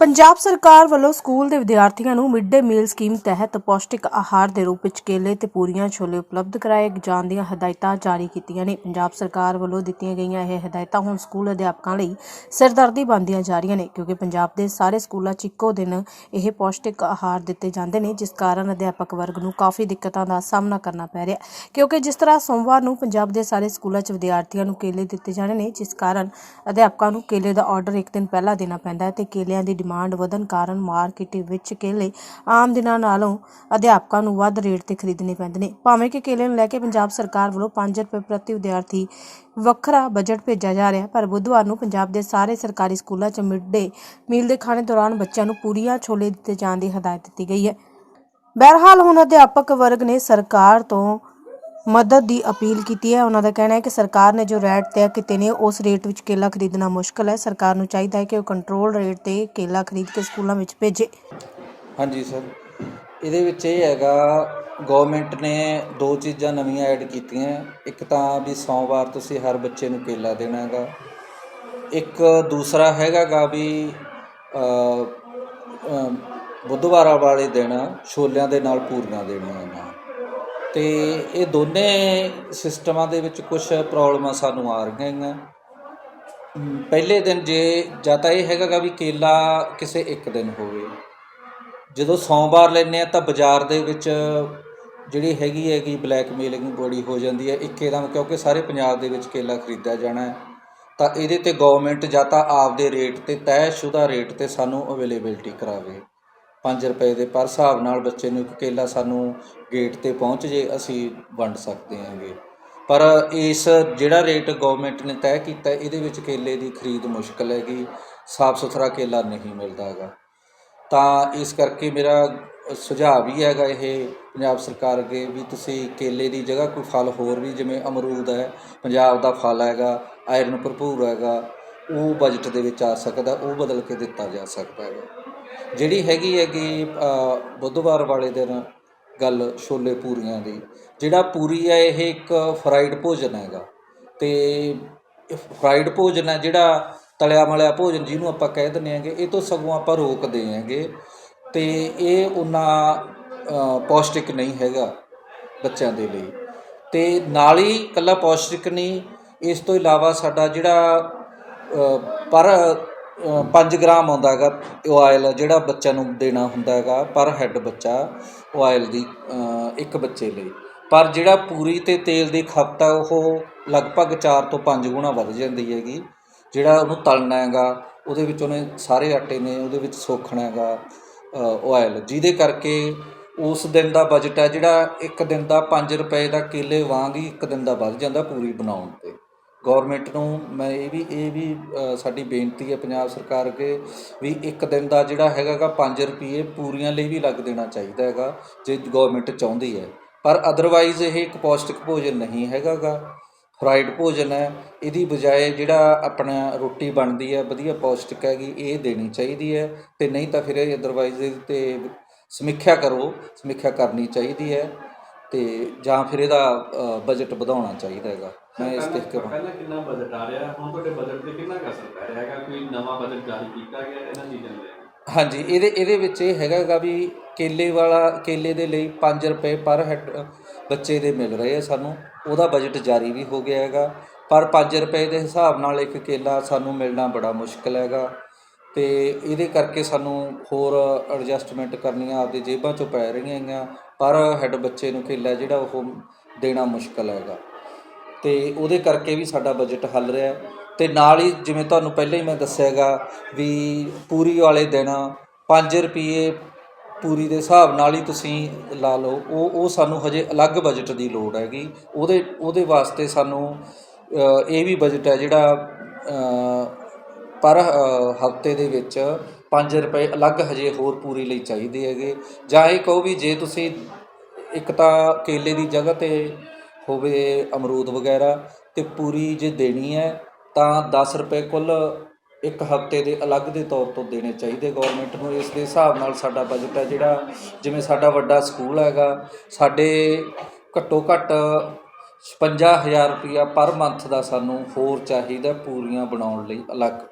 ਪੰਜਾਬ ਸਰਕਾਰ ਵੱਲੋਂ ਸਕੂਲ ਦੇ ਵਿਦਿਆਰਥੀਆਂ ਨੂੰ ਮਿਡ ਡੇ ਮੀਲ ਸਕੀਮ ਤਹਿਤ ਪੌਸ਼ਟਿਕ ਆਹਾਰ ਦੇ ਰੂਪ ਵਿੱਚ ਕੇਲੇ ਤੇ ਪੂਰੀਆਂ ਛੋਲੇ ਉਪਲਬਧ ਕਰਾਏ ਜਾਣ ਦੀਆਂ ਹਦਾਇਤਾਂ ਜਾਰੀ ਕੀਤੀਆਂ ਨੇ। ਪੰਜਾਬ ਸਰਕਾਰ ਵੱਲੋਂ ਦਿੱਤੀਆਂ ਗਈਆਂ ਇਹ ਹਦਾਇਤਾਂ ਹੁਣ ਸਕੂਲ ਅਧਿਆਪਕਾਂ ਲਈ ਸਿਰਦਰਦੀ ਬਣਦੀਆਂ ਜਾ ਰਹੀਆਂ ਨੇ, ਕਿਉਂਕਿ ਪੰਜਾਬ ਦੇ ਸਾਰੇ ਸਕੂਲਾਂ 'ਚ ਇੱਕੋ ਦਿਨ ਇਹ ਪੌਸ਼ਟਿਕ ਆਹਾਰ ਦਿੱਤੇ ਜਾਂਦੇ ਨੇ, ਜਿਸ ਕਾਰਨ ਅਧਿਆਪਕ ਵਰਗ ਨੂੰ ਕਾਫੀ ਦਿੱਕਤਾਂ ਦਾ ਸਾਹਮਣਾ ਕਰਨਾ ਪੈ ਰਿਹਾ। ਕਿਉਂਕਿ ਜਿਸ ਤਰ੍ਹਾਂ ਸੋਮਵਾਰ ਨੂੰ ਪੰਜਾਬ ਦੇ ਸਾਰੇ ਸਕੂਲਾਂ 'ਚ ਵਿਦਿਆਰਥੀਆਂ ਨੂੰ ਕੇਲੇ ਦਿੱਤੇ ਜਾਣੇ ਨੇ, ਜਿਸ ਕਾਰਨ ਅਧਿਆਪਕਾਂ ਨੂੰ ਕੇਲੇ ਦਾ ਆਰਡਰ ਇੱਕ ਦਿਨ ਪਹਿਲਾਂ ਦੇਣਾ ਪੈਂਦਾ ਹੈ ਤੇ ਕੇਲਿਆਂ ਦੀ ਡਿਮਾਂਡ ਵਧਣ ਕਾਰਨ ਮਾਰਕੀਟ ਵਿੱਚ ਕੇਲੇ ਆਮ ਦਿਨਾਂ ਨਾਲੋਂ ਅਧਿਆਪਕਾਂ ਨੂੰ ਵੱਧ ਰੇਟ ਤੇ ਖਰੀਦਣੇ ਪੈਂਦੇ ਨੇ। ਭਾਵੇਂ ਕਿ ਕੇਲੇ ਨੂੰ ਲੈ ਕੇ ਪੰਜਾਬ ਸਰਕਾਰ ਵੱਲੋਂ 5 ਰੁਪਏ ਪ੍ਰਤੀ ਵਿਦਿਆਰਥੀ ਵੱਖਰਾ ਬਜਟ ਭੇਜਿਆ ਜਾ ਰਿਹਾ, ਪਰ ਬੁੱਧਵਾਰ ਨੂੰ ਪੰਜਾਬ ਦੇ ਸਾਰੇ ਸਰਕਾਰੀ ਸਕੂਲਾਂ 'ਚ ਮਿਡ ਡੇ ਮੀਲ ਦੇ ਖਾਣੇ ਦੌਰਾਨ ਬੱਚਿਆਂ ਨੂੰ ਪੂਰੀਆਂ ਛੋਲੇ ਦਿੱਤੇ ਜਾਣ ਦੀ ਹਦਾਇਤ ਦਿੱਤੀ ਗਈ ਹੈ। ਬਹਰਹਾਲ ਹੁਣ ਅਧਿਆਪਕ ਵਰਗ ਨੇ ਸਰਕਾਰ ਤੋਂ ਮਦਦ ਦੀ ਅਪੀਲ ਕੀਤੀ ਹੈ। ਉਹਨਾਂ ਦਾ ਕਹਿਣਾ ਹੈ ਕਿ ਸਰਕਾਰ ਨੇ ਜੋ ਰੇਟ ਤੈਅ ਕੀਤੇ ਨੇ, ਉਸ ਰੇਟ ਵਿੱਚ ਕੇਲਾ ਖਰੀਦਣਾ ਮੁਸ਼ਕਲ ਹੈ। ਸਰਕਾਰ ਨੂੰ ਚਾਹੀਦਾ ਹੈ ਕਿ ਉਹ ਕੰਟਰੋਲ ਰੇਟ ਤੇ ਕੇਲਾ ਖਰੀਦ ਕੇ ਸਕੂਲਾਂ ਵਿੱਚ ਭੇਜੇ। ਹਾਂਜੀ ਸਰ। ਇਹਦੇ ਵਿੱਚ ਇਹ ਹੈਗਾ ਗਵਰਨਮੈਂਟ ਨੇ ਦੋ ਚੀਜ਼ਾਂ ਨਵੀਆਂ ਐਡ ਕੀਤੀਆਂ। ਇੱਕ ਤਾਂ ਵੀ ਸੋਮਵਾਰ ਤੁਸੀਂ ਹਰ ਬੱਚੇ ਨੂੰ ਕੇਲਾ ਦੇਣਾ ਹੈਗਾ। ਇੱਕ ਦੂਸਰਾ ਹੈਗਾਗਾ ਵੀ ਬੁੱਧਵਾਰਾਂ ਵਾਲੇ ਦਿਨ ਛੋਲਿਆਂ ਦੇ ਨਾਲ ਪੂਰੀਆਂ ਦੇਣੀਆਂ ਹੈਗਾ ਤੇ ਇਹ ਦੋਨੇ ਸਿਸਟਮਾਂ ਦੇ ਵਿੱਚ ਕੁਝ ਪ੍ਰੋਬਲਮਾਂ ਸਾਨੂੰ ਆ ਰਹੀਆਂ ਹੈਗੀਆਂ। ਪਹਿਲੇ ਦਿਨ ਜੇ, ਜਾਂ ਤਾਂ ਇਹ ਹੈਗਾਗਾ ਵੀ ਕੇਲਾ ਕਿਸੇ ਇੱਕ ਦਿਨ ਹੋਵੇ। ਜਦੋਂ ਸੋਮਵਾਰ ਲੈਂਦੇ ਆ ਤਾਂ ਬਾਜ਼ਾਰ ਦੇ ਵਿੱਚ ਜਿਹੜੀ ਹੈਗੀ ਹੈਗੀ ਬਲੈਕਮੇਲਿੰਗ ਬੜੀ ਹੋ ਜਾਂਦੀ ਹੈ ਇੱਕੇਦਮ ਕਿਉਂਕਿ ਸਾਰੇ ਪੰਜਾਬ ਦੇ ਵਿੱਚ ਕੇਲਾ ਖਰੀਦਿਆ ਜਾਣਾ ਹੈ, ਤਾਂ ਇਹਦੇ ਤੇ ਗਵਰਨਮੈਂਟ ਜਾਂ ਤਾਂ ਆਪਦੇ ਰੇਟ ਤੇ ਤੈਅਸ਼ੁਦਾ ਰੇਟ ਤੇ ਸਾਨੂੰ ਅਵੇਲੇਬਿਲਟੀ ਕਰਾਵੇ। 5 ਰੁਪਏ ਦੇ ਪਰ ਹਿਸਾਬ ਨਾਲ ਬੱਚੇ ਨੂੰ ਇੱਕ ਕੇਲਾ ਸਾਨੂੰ ਗੇਟ ਤੇ ਪਹੁੰਚ ਜੇ, ਅਸੀਂ ਵੰਡ ਸਕਦੇ ਹਾਂਗੇ। ਪਰ ਇਸ ਜਿਹੜਾ ਰੇਟ ਗਵਰਨਮੈਂਟ ਨੇ ਤੈਅ ਕੀਤਾ, ਇਹਦੇ ਵਿੱਚ ਕੇਲੇ ਦੀ ਖਰੀਦ ਮੁਸ਼ਕਲ ਹੈਗੀ ਸਾਫ਼ ਸੁਥਰਾ ਕੇਲਾ ਨਹੀਂ ਮਿਲਦਾ ਹੈਗਾ। ਤਾਂ ਇਸ ਕਰਕੇ ਮੇਰਾ ਸੁਝਾਅ ਵੀ ਹੈਗਾ ਇਹ ਪੰਜਾਬ ਸਰਕਾਰ ਅੱਗੇ ਵੀ ਤੁਸੀਂ ਕੇਲੇ ਦੀ ਜਗ੍ਹਾ ਕੋਈ ਫਲ ਹੋਰ ਵੀ, ਜਿਵੇਂ ਅਮਰੂਦ ਹੈ, ਪੰਜਾਬ ਦਾ ਫਲ ਹੈਗਾ, ਆਇਰਨ ਭਰਪੂਰ ਹੈਗਾ, ਉਹ ਬਜਟ ਦੇ ਵਿੱਚ ਆ ਸਕਦਾ, ਉਹ ਬਦਲ ਕੇ ਦਿੱਤਾ ਜਾ ਸਕਦਾ ਹੈਗਾ। ਜਿਹੜੀ ਹੈਗੀ ਹੈਗੀ ਅ, ਬੁੱਧਵਾਰ ਵਾਲੇ ਦਿਨ ਗੱਲ ਛੋਲੇ ਪੂਰੀਆਂ ਦੀ ਜਿਹੜਾ ਪੂਰੀ ਹੈ ਇਹ ਇੱਕ ਫਰਾਈਡ ਭੋਜਨ ਹੈਗਾ। ਤੇ ਫਰਾਈਡ ਭੋਜਨ ਹੈ ਜਿਹੜਾ ਤਲਿਆ ਮਲਿਆ ਭੋਜਨ ਜਿਹਨੂੰ ਆਪਾਂ ਕਹਿ ਦਿੰਦੇ ਆਂਗੇ ਇਹ ਤੋਂ ਸਗੋਂ ਆਪਾਂ ਰੋਕਦੇ ਆਂਗੇ ਤੇ ਇਹ ਉਨਾ ਪੌਸ਼ਟਿਕ ਨਹੀਂ ਹੈਗਾ ਬੱਚਿਆਂ ਦੇ ਲਈ। ਤੇ ਨਾਲ ਹੀ ਇਕੱਲਾ ਪੌਸ਼ਟਿਕ ਨਹੀਂ ਇਸ ਤੋਂ ਇਲਾਵਾ ਸਾਡਾ ਜਿਹੜਾ ਪਰ ਪੰਜ ਗ੍ਰਾਮ ਆਉਂਦਾ ਹੈਗਾ ਉਹ ਆਇਲ ਜਿਹੜਾ ਬੱਚਿਆਂ ਨੂੰ ਦੇਣਾ ਹੁੰਦਾ ਹੈਗਾ ਪਰ ਹੈੱਡ ਬੱਚਾ ਉਹ ਆਇਲ ਦੀ ਇੱਕ ਬੱਚੇ ਲਈ। ਪਰ ਜਿਹੜਾ ਪੂਰੀ ਤੇ ਤੇਲ ਦੀ ਖਪਤ ਹੈ ਉਹ ਲਗਭਗ 4 ਤੋਂ 5 ਗੁਣਾ ਵੱਧ ਜਾਂਦੀ ਹੈਗੀ। ਜਿਹੜਾ ਉਹਨੂੰ ਤਲਣਾ ਹੈਗਾ, ਉਹਦੇ ਵਿੱਚ ਉਹਨੇ ਸਾਰੇ ਆਟੇ ਨੇ, ਉਹਦੇ ਵਿੱਚ ਸੋਖਣਾ ਹੈਗਾ ਆਇਲ ਜਿਹਦੇ ਕਰਕੇ ਉਸ ਦਿਨ ਦਾ ਬਜਟ ਹੈ ਜਿਹੜਾ ਇੱਕ ਦਿਨ ਦਾ 5 ਰੁਪਏ ਦਾ ਕਿਲੇ ਵਾਂਗ ਹੀ ਇੱਕ ਦਿਨ ਦਾ ਵੱਧ ਜਾਂਦਾ ਪੂਰੀ ਬਣਾਉਣ ਤੇ। ਗੌਰਮੈਂਟ ਨੂੰ ਮੈਂ ਇਹ ਵੀ ਇਹ ਵੀ ਸਾਡੀ ਬੇਨਤੀ ਹੈ ਪੰਜਾਬ ਸਰਕਾਰ ਅੱਗੇ ਵੀ ਇੱਕ ਦਿਨ ਦਾ ਜਿਹੜਾ ਹੈਗਾਗਾ 5 ਰੁਪਏ ਪੂਰੀਆਂ ਲਈ ਵੀ ਲੱਗ ਦੇਣਾ ਚਾਹੀਦਾ ਹੈਗਾ, ਜੇ ਗੌਰਮੈਂਟ ਚਾਹੁੰਦੀ ਹੈ। ਪਰ ਅਦਰਵਾਈਜ਼ ਇਹ ਇੱਕ ਪੌਸ਼ਟਿਕ ਭੋਜਨ ਨਹੀਂ ਹੈਗਾਗਾ ਫਰਾਈਡ ਭੋਜਨ ਹੈ। ਇਹਦੀ ਬਜਾਏ ਜਿਹੜਾ ਆਪਣਾ ਰੋਟੀ ਬਣਦੀ ਹੈ, ਵਧੀਆ ਪੌਸ਼ਟਿਕ ਹੈਗੀ, ਇਹ ਦੇਣੀ ਚਾਹੀਦੀ ਹੈ। ਤੇ ਨਹੀਂ ਤਾਂ ਫਿਰ ਇਹ ਅਦਰਵਾਈਜ਼ ਇਹਦੇ ਤੇ ਸਮੀਖਿਆ ਕਰੋ, ਸਮੀਖਿਆ ਕਰਨੀ ਚਾਹੀਦੀ ਹੈ। ਤੇ ਜਾਂ ਫਿਰ ਇਹਦਾ ਬਜਟ ਵਧਾਉਣਾ ਚਾਹੀਦਾ ਹੈਗਾ। ਮੈਂ ਇਸ ਤੇ ਪਹਿਲਾਂ ਪਹਿਲਾਂ ਕਿੰਨਾ ਬਜਟ ਆ ਰਿਹਾ? ਹੁਣ ਤੁਹਾਡੇ ਬਜਟ ਤੇ ਕਿੰਨਾ ਕੁ ਅਸਰ ਪੈ ਰਿਹਾ ਹੈਗਾ? ਕੋਈ ਨਵਾਂ ਬਜਟ ਜਾਰੀ ਕੀਤਾ ਗਿਆ ਇਹਨਾਂ ਚੀਜ਼ਾਂ ਕੇ ਹਾਂਜੀ ਇਹਦੇ ਇਹਦੇ ਵਿੱਚ ਇਹ ਹੈਗਾਗਾ ਵੀ ਕੇਲੇ ਵਾਲਾ ਕੇਲੇ ਦੇ ਲਈ 5 ਰੁਪਏ ਪਰ ਹੈਡ ਬੱਚੇ ਦੇ ਮਿਲ ਰਹੇ ਆ ਸਾਨੂੰ। ਉਹਦਾ ਬਜਟ ਜਾਰੀ ਵੀ ਹੋ ਗਿਆ ਹੈਗਾ। ਪਰ 5 ਰੁਪਏ ਦੇ ਹਿਸਾਬ ਨਾਲ ਇੱਕ ਕੇਲਾ ਸਾਨੂੰ ਮਿਲਣਾ ਬੜਾ ਮੁਸ਼ਕਲ ਹੈਗਾ। ਤੇ ਇਹਦੇ ਕਰਕੇ ਸਾਨੂੰ ਹੋਰ ਐਡਜਸਟਮੈਂਟ ਕਰਨੀਆਂ ਆਪਦੇ ਜੇਬਾਂ ਚੋਂ ਪੈ ਰਹੀਆਂ ਹੈਗੀਆਂ, ਪਰ ਹੈਡ ਬੱਚੇ ਨੂੰ ਕੇਲਾ ਜਿਹੜਾ ਉਹ ਦੇਣਾ ਮੁਸ਼ਕਲ ਹੈਗਾ ਤੇ ਉਹਦੇ ਕਰਕੇ ਵੀ ਸਾਡਾ ਬਜਟ ਹੱਲ ਰਿਹਾ ਹੈ। ਤੇ ਨਾਲ ਹੀ ਜਿਵੇਂ ਤੁਹਾਨੂੰ ਪਹਿਲਾਂ ਹੀ ਮੈਂ ਦੱਸਿਆਗਾ ਵੀ ਪੂਰੀ ਵਾਲੇ ਦਿਨ 5 ਰੁਪਏ ਪੂਰੀ ਦੇ ਹਿਸਾਬ ਨਾਲ ਹੀ ਤੁਸੀਂ ਲਾ ਲਓ, ਉਹ ਉਹ ਸਾਨੂੰ ਹਜੇ ਅਲੱਗ ਬਜਟ ਦੀ ਲੋੜ ਹੈਗੀ ਉਹਦੇ ਉਹਦੇ ਵਾਸਤੇ ਸਾਨੂੰ ਇਹ ਵੀ ਬਜਟ ਹੈ ਜਿਹੜਾ ਪਰ ਹਫ਼ਤੇ ਦੇ ਵਿੱਚ 5 ਰੁਪਏ ਅਲੱਗ ਹਜੇ ਹੋਰ ਪੂਰੀ ਲਈ ਚਾਹੀਦੇ ਹੈਗੇ। ਜਾਂ ਇਹ ਕਹੋ ਵੀ ਜੇ ਤੁਸੀਂ ਇੱਕ ਤਾਂ ਕੇਲੇ ਦੀ ਜਗ੍ਹਾ ਤੇ ਹੋਵੇ ਅਮਰੂਦ ਵਗੈਰਾ ਤੇ ਪੂਰੀ ਜੇ ਦੇਣੀ ਹੈ, ਤਾਂ 10 ਰੁਪਏ ਕੁੱਲ ਇੱਕ ਹਫ਼ਤੇ ਦੇ ਅਲੱਗ ਦੇ ਤੌਰ ਤੋਂ ਦੇਣੇ ਚਾਹੀਦੇ ਗਵਰਨਮੈਂਟ ਨੂੰ। ਇਸ ਦੇ ਹਿਸਾਬ ਨਾਲ ਸਾਡਾ ਬਜਟ ਹੈ ਜਿਹੜਾ, ਜਿਵੇਂ ਸਾਡਾ ਵੱਡਾ ਸਕੂਲ ਹੈਗਾ, ਸਾਡੇ ਘੱਟੋ ਘੱਟ 55000 ਰੁਪਇਆ ਪਰ ਮੰਥ ਦਾ ਸਾਨੂੰ ਹੋਰ ਚਾਹੀਦਾ ਪੂਰੀਆਂ ਬਣਾਉਣ ਲਈ ਅਲੱਗ।